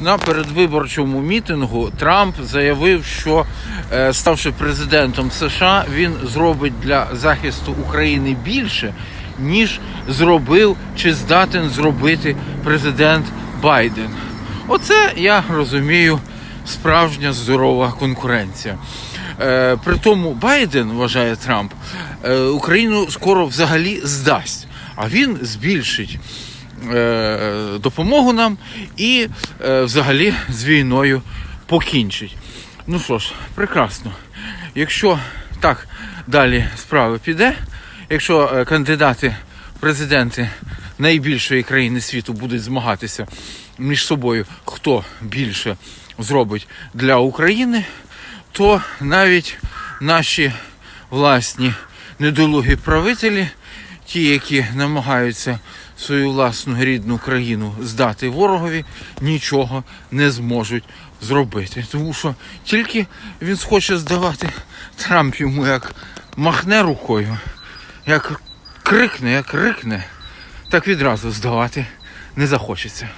на передвиборчому мітингу Трамп заявив, що е, ставши президентом США, він зробить для захисту України більше, ніж зробив чи здатен зробити президент Байден. Оце я розумію справжня здорова конкуренція. Е, при тому Байден, вважає Трамп, е, Україну скоро взагалі здасть, а він збільшить допомогу нам і е, взагалі з війною покінчить. Ну що ж, прекрасно. Якщо так далі справи піде, якщо е, кандидати в президенти найбільшої країни світу будуть змагатися між собою, хто більше зробить для України, то навіть наші власні недолугі правителі, ті, які намагаються свою власну рідну країну здати ворогові, нічого не зможуть зробити. Тому що тільки він схоче здавати Трамп йому як махне рукою, як крикне, як рикне, так відразу здавати не захочеться.